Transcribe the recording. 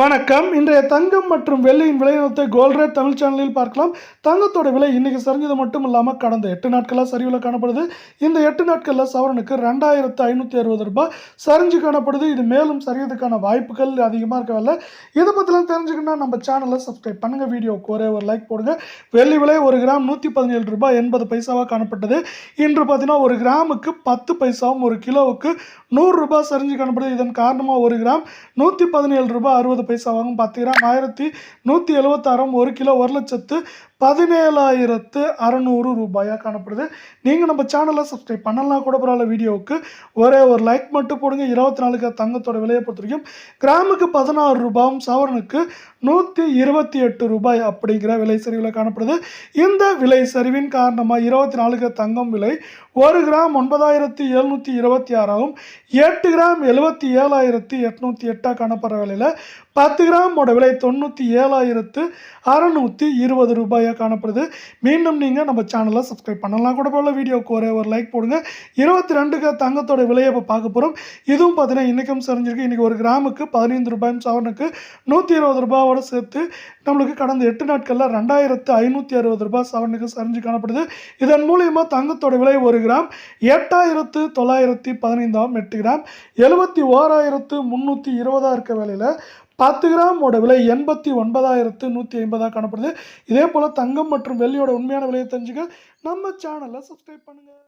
வணக்கம். இன்றைய தங்கம் மற்றும் வெள்ளியின் விலையினத்தை கோல்ட் ரேட் தமிழ் சேனலில் பார்க்கலாம். தங்கத்தோட விலை இன்றைக்கி சரிஞ்சது மட்டும் இல்லாமல் கடந்த எட்டு நாட்களாக சரிவில் காணப்படுது. இந்த எட்டு நாட்களில் சவரனுக்கு ரெண்டாயிரத்து ஐநூற்றி அறுபது ரூபாய் சரிஞ்சு காணப்படுது. இது மேலும் சரியதுக்கான வாய்ப்புகள் அதிகமாக இருக்கவில்லை இதை பற்றிலாம் தெரிஞ்சுக்கணும்னா நம்ம சேனலை சப்ஸ்கிரைப் பண்ணுங்கள் வீடியோவுக்கு ஒரே ஒரு லைக் போடுங்க. வெள்ளி விலை ஒரு கிராம் நூற்றி பதினேழு ரூபாய் எண்பது பைசாவாக காணப்பட்டது. இன்று பார்த்தீங்கன்னா ஒரு கிராமுக்கு பத்து பைசாவும் ஒரு கிலோவுக்கு நூறுரூபா சரிஞ்சு காணப்படுது. இதன் காரணமாக ஒரு கிராம் நூற்றி பதினேழு ரூபாய் அறுபது பைசாவாகவும் பத்து கிராம் ஆயிரத்தி நூற்றி எழுபத்தாறும் ஒரு கிலோ ஒரு லட்சத்து பதினேழாயிரத்து அறநூறு ரூபாயாக காணப்படுது. நீங்கள் நம்ம சேனலை சப்ஸ்கிரைப் பண்ணலாம் கூட பரவாயில்ல வீடியோவுக்கு ஒரே ஒரு லைக் மட்டும் போடுங்க. இருபத்தி நாலுக்கு தங்கத்தோட விலையை பொறுத்த வரைக்கும் கிராமுக்கு பதினாறு ரூபாயும் சவரனுக்கு நூற்றி இருபத்தி எட்டு ரூபாய் அப்படிங்கிற விலை சரிவில் காணப்படுது. இந்த விலை சரிவின் காரணமாக இருபத்தி நாலுக்கு தங்கம் விலை ஒரு கிராம் ஒன்பதாயிரத்தி எழுநூற்றி இருபத்தி ஆறாகவும் எட்டு கிராம் எழுபத்தி ஏழாயிரத்தி எட்நூற்றி எட்டாக காணப்படுற விலையில் பத்து கிராமோட விலை தொண்ணூற்றி ஏழாயிரத்து அறநூற்றி இருபது ரூபாய் ரூபாயாக காணப்படுது. மீண்டும் நீங்கள் நம்ம சேனலை சப்ஸ்கிரைப் பண்ணலாம் கூட போல வீடியோவுக்கு ஒரே ஒரு லைக் போடுங்க. இருபத்தி ரெண்டுக்கு தங்கத்தோட விலையை இப்போ பார்க்க போகிறோம் இதுவும் பார்த்தீங்கன்னா இன்றைக்கும் சரிஞ்சிருக்கு. இன்றைக்கி ஒரு கிராமுக்கு பதினைந்து ரூபாயும் சவரனுக்கு நூற்றி இருபது ரூபாவோட சேர்த்து நம்மளுக்கு கடந்த எட்டு நாட்களில் ரெண்டாயிரத்து ஐநூற்றி அறுபது ரூபாய் சவரனுக்கு சரிஞ்சு காணப்படுது. இதன் மூலயமா தங்கத்தோட விலை ஒரு கிராம் எட்டாயிரத்து தொள்ளாயிரத்தி பதினைந்தாம் எட்டு கிராம் எழுபத்தி ஓராயிரத்து முந்நூற்றி இருபதா இருக்க வேலையில் பத்து கிராமோட விலை எண்பத்தி ஒன்பதாயிரத்து நூற்றி ஐம்பதாக காணப்படுது. இதே போல் தங்கம் மற்றும் வெள்ளியோட உண்மையான விலையை தெரிஞ்சுக்க நம்ம சேனலை சப்ஸ்கிரைப் பண்ணுங்கள்